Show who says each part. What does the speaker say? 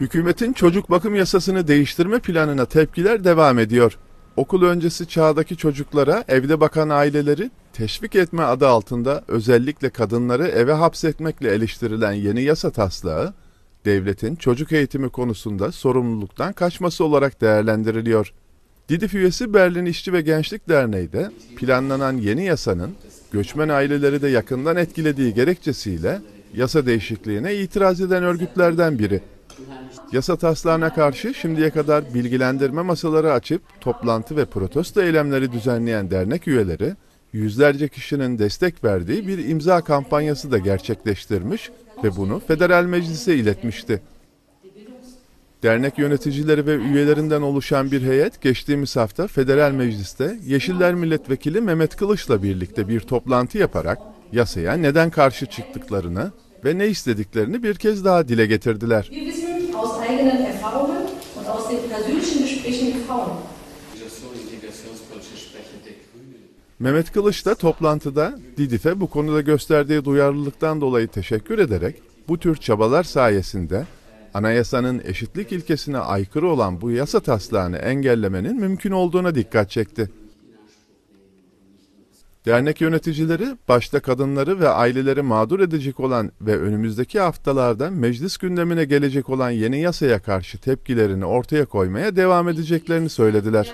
Speaker 1: Hükümetin çocuk bakım yasasını değiştirme planına tepkiler devam ediyor. Okul öncesi çağdaki çocuklara evde bakan aileleri teşvik etme adı altında özellikle kadınları eve hapsetmekle eleştirilen yeni yasa taslağı, devletin çocuk eğitimi konusunda sorumluluktan kaçması olarak değerlendiriliyor. DİDİF üyesi Berlin İşçi ve Gençlik Derneği de planlanan yeni yasanın göçmen aileleri de yakından etkilediği gerekçesiyle yasa değişikliğine itiraz eden örgütlerden biri. Yasa taslağına karşı şimdiye kadar bilgilendirme masaları açıp toplantı ve protesto eylemleri düzenleyen dernek üyeleri, yüzlerce kişinin destek verdiği bir imza kampanyası da gerçekleştirmiş ve bunu federal meclise iletmişti. Dernek yöneticileri ve üyelerinden oluşan bir heyet geçtiğimiz hafta Federal Meclis'te Yeşiller Milletvekili Mehmet Kılıç'la birlikte bir toplantı yaparak yasaya neden karşı çıktıklarını ve ne istediklerini bir kez daha dile getirdiler.
Speaker 2: Eigenen Erfahrungen und aus den persönlichen Gesprächen mit Frauen.
Speaker 1: Mehmet Kılıç da toplantıda DİDİF'e bu konuda gösterdiği duyarlılıktan dolayı teşekkür ederek bu tür çabalar sayesinde anayasanın eşitlik ilkesine aykırı olan bu yasa taslağını engellemenin mümkün olduğuna dikkat çekti. Dernek yöneticileri başta kadınları ve aileleri mağdur edecek olan ve önümüzdeki haftalarda meclis gündemine gelecek olan yeni yasaya karşı tepkilerini ortaya koymaya devam edeceklerini söylediler.